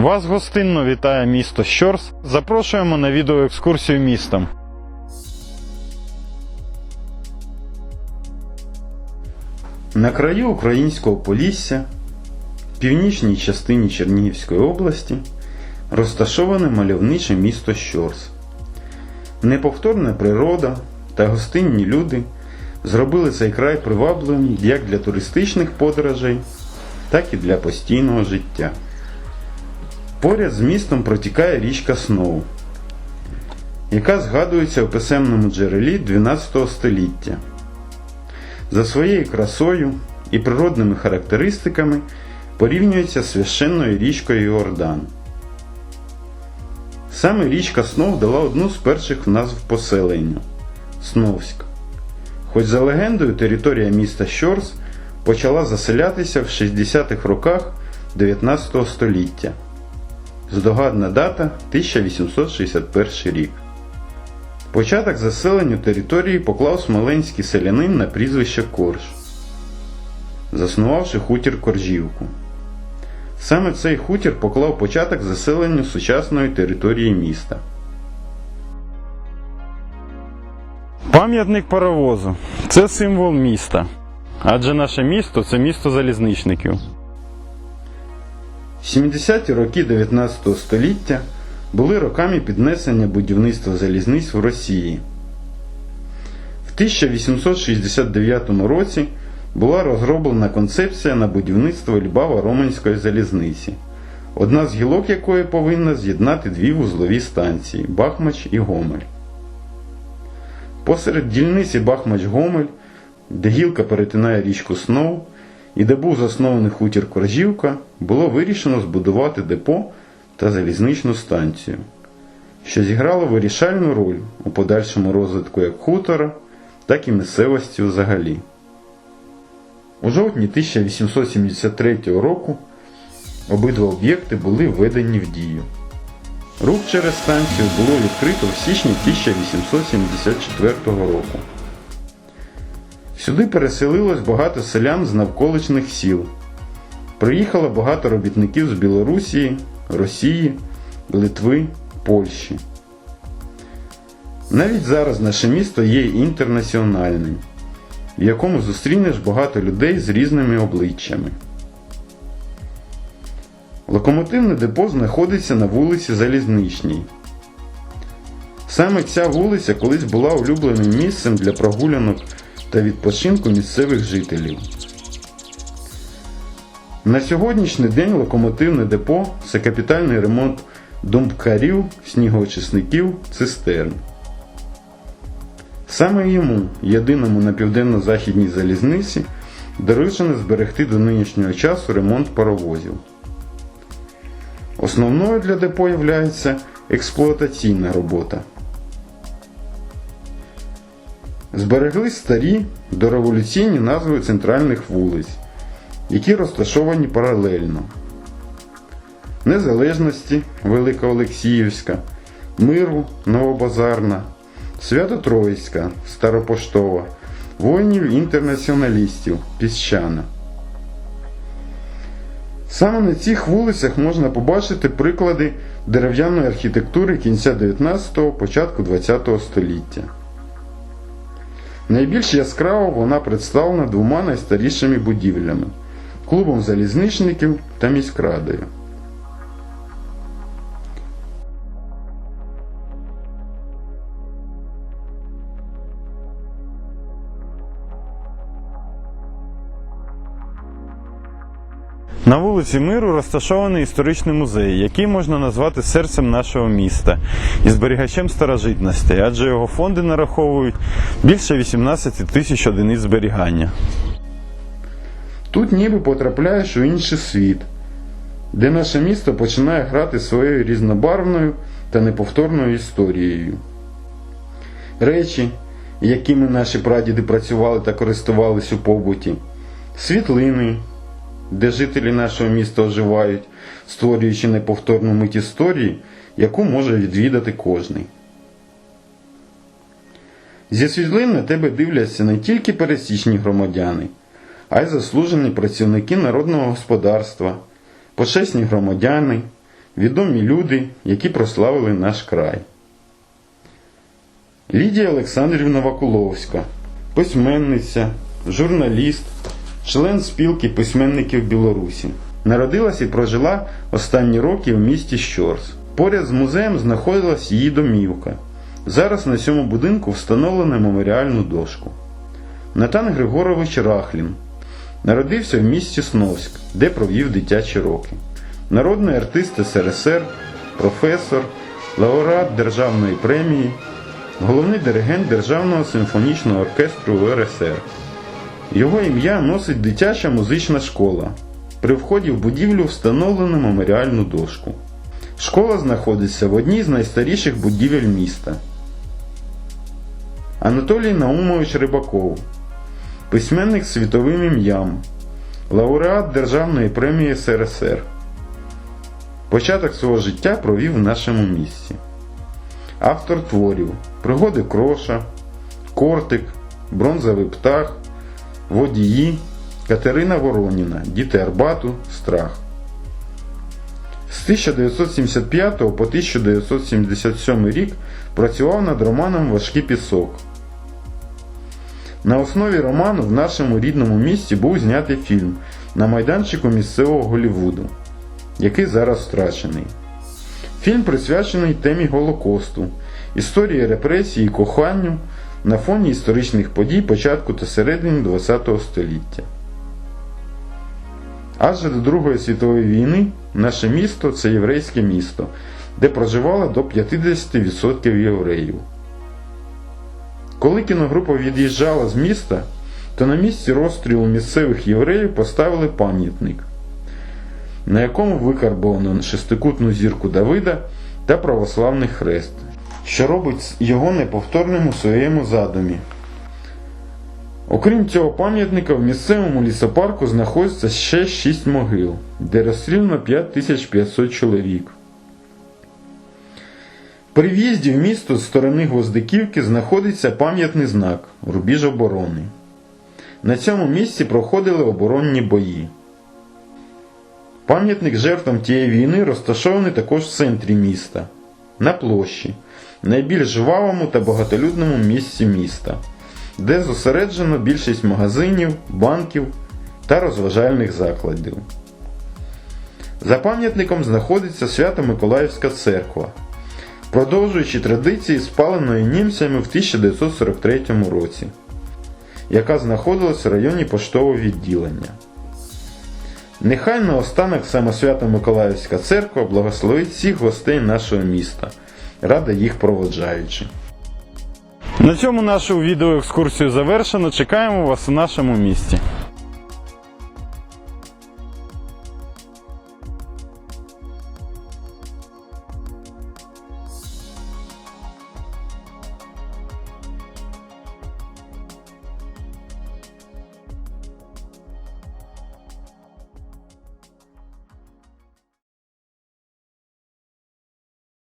Вас гостинно вітає місто Щорс. Запрошуємо на відеоекскурсію містом. На краю українського Полісся, в північній частині Чернігівської області, розташоване мальовниче місто Щорс. Неповторна природа та гостинні люди зробили цей край привабливим як для туристичних подорожей, так і для постійного життя. Поряд з містом протікає річка Сноу, яка згадується у писемному джерелі 12 століття. За своєю красою і природними характеристиками порівнюється з священною річкою Йордан. Саме річка Снов дала одну з перших назв поселенню Сновськ. Хоч за легендою територія міста Щорс почала заселятися в 60-х роках 19 століття. Здогадна дата 1861 рік. Початок заселенню території поклав смоленський селянин на прізвище Корж, заснувавши хутір Коржівку. Саме цей хутір поклав початок заселенню сучасної території міста. Пам'ятник паровозу це символ міста. Адже наше місто це місто залізничників. 70-ті роки 19 століття були роками піднесення будівництва залізниць в Росії. В 1869 році була розроблена концепція на будівництво Льбаво-Романської залізниці, одна з гілок якої повинна з'єднати дві вузлові станції Бахмач і Гомель. Посеред дільниці Бахмач-Гомель, де гілка перетинає річку Сноу, і де був заснований хутір Коржівка, було вирішено збудувати депо та залізничну станцію, що зіграло вирішальну роль у подальшому розвитку як хутора, так і місцевості взагалі. У жовтні 1873 року обидва об'єкти були введені в дію. Рух через станцію було відкрито в січні 1874 року. Сюди переселилось багато селян з навколишніх сіл. Приїхало багато робітників з Білорусії, Росії, Литви, Польщі. Навіть зараз наше місто є інтернаціональним, в якому зустрінеш багато людей з різними обличчями. Локомотивне депо знаходиться на вулиці Залізничній. Саме ця вулиця колись була улюбленим місцем для прогулянок та відпочинку місцевих жителів. На сьогоднішній день локомотивне депо це капітальний ремонт думбкарів, снігоочисників, цистерн. Саме йому, єдиному на південно-західній залізниці, доручено зберегти до нинішнього часу ремонт паровозів. Основною для депо є експлуатаційна робота. Збереглись старі дореволюційні назви центральних вулиць, які розташовані паралельно. Незалежності Великоолексіївська, Миру Новобазарна, Свято-Троїцька, Старопоштова, воїнів-інтернаціоналістів Піщана. Саме на цих вулицях можна побачити приклади дерев'яної архітектури кінця 19-го, початку 20-го століття. Найбільш яскраво вона представлена двома найстарішими будівлями клубом залізничників та міськрадою. На вулиці Миру розташований історичний музей, який можна назвати серцем нашого міста і зберігачем старожитності, адже його фонди нараховують більше 18 тисяч одиниць зберігання. Тут ніби потрапляєш у інший світ, де наше місто починає грати своєю різнобарвною та неповторною історією. Речі, якими наші прадіди працювали та користувались у побуті, світлини, де жителі нашого міста оживають, створюючи неповторну мить історії, яку може відвідати кожний. Зі світлин на тебе дивляться не тільки пересічні громадяни, а й заслужені працівники народного господарства, почесні громадяни, відомі люди, які прославили наш край. Лідія Олександрівна Вакуловська, письменниця, журналіст, член спілки письменників Білорусі. Народилась і прожила останні роки в місті Щорс. Поряд з музеєм знаходилась її домівка. Зараз на цьому будинку встановлено меморіальну дошку. Натан Григорович Рахлін народився в місті Сновськ, де провів дитячі роки. Народний артист СРСР, професор, лауреат Державної премії, головний диригент Державного симфонічного оркестру УРСР. Його ім'я носить дитяча музична школа. При вході в будівлю встановлено меморіальну дошку. Школа знаходиться в одній з найстаріших будівель міста. Анатолій Наумович Рибаков, письменник з світовим ім'ям, лауреат Державної премії СРСР. Початок свого життя провів в нашому місті. Автор творів Пригоди Кроша, Кортик, Бронзовий птах, Водії, Катерина Вороніна, Діти Арбату, Страх. З 1975 по 1977 рік працював над романом Важкий пісок. На основі роману в нашому рідному місті був знятий фільм на майданчику місцевого Голлівуду, який зараз втрачений. Фільм присвячений темі Голокосту, історії репресії і коханню на фоні історичних подій початку та середини ХХ століття. Адже до Другої світової війни наше місто це єврейське місто, де проживало до 50% євреїв. Коли кіногрупа від'їжджала з міста, то на місці розстрілу місцевих євреїв поставили пам'ятник, на якому викарбовано шестикутну зірку Давида та православний хрест, що робить його неповторним у своєму задумі. Окрім цього пам'ятника, в місцевому лісопарку знаходиться ще 6 могил, де розстріляно 5500 чоловік. При в'їзді в місто з сторони Гвоздиківки знаходиться пам'ятний знак Рубіж оборони. На цьому місці проходили оборонні бої. Пам'ятник жертвам тієї війни розташований також в центрі міста, на площі, найбільш жвавому та багатолюдному місці міста, де зосереджено більшість магазинів, банків та розважальних закладів. За пам'ятником знаходиться Свято-Миколаївська церква, продовжуючи традиції, спаленої німцями в 1943 році, яка знаходилась в районі поштового відділення. Нехай наостанок саме Свято-Миколаївська церква благословить всіх гостей нашого міста, рада їх проводжаючи. На цьому нашу відеоекскурсію завершено. Чекаємо вас у нашому місті.